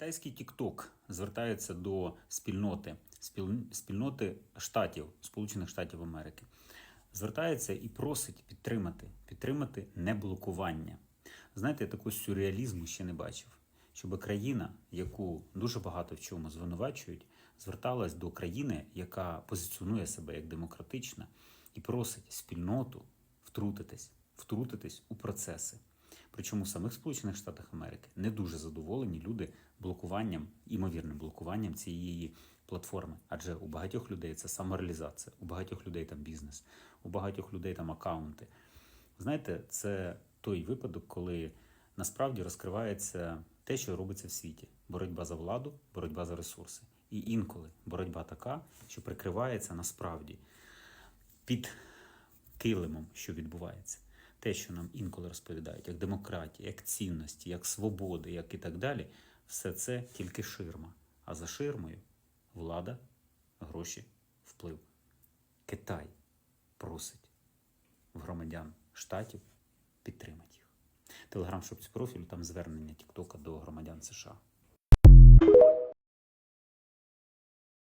Китайський TikTok звертається до спільноти, спільноти штатів, Сполучених Штатів Америки. Звертається і просить підтримати, підтримати неблокування. Знаєте, я такого сюрреалізму ще не бачив. Щоб країна, яку дуже багато в чому звинувачують, зверталась до країни, яка позиціонує себе як демократична, і просить спільноту втрутитись, втрутитись у процеси. Причому в самих Сполучених Штатах Америки не дуже задоволені люди блокуванням, імовірним блокуванням цієї платформи. Адже у багатьох людей це самореалізація, у багатьох людей там бізнес, у багатьох людей там акаунти. Знаєте, це той випадок, коли насправді розкривається те, що робиться в світі: боротьба за владу, боротьба за ресурси. І інколи боротьба така, що прикривається насправді під килимом, що відбувається. Те, що нам інколи розповідають, як демократія, як цінності, як свободи, як і так далі, все це тільки ширма. А за ширмою влада, гроші, вплив. Китай просить громадян штатів підтримати їх. Телеграм шопці профілю там звернення Тіктока до громадян США.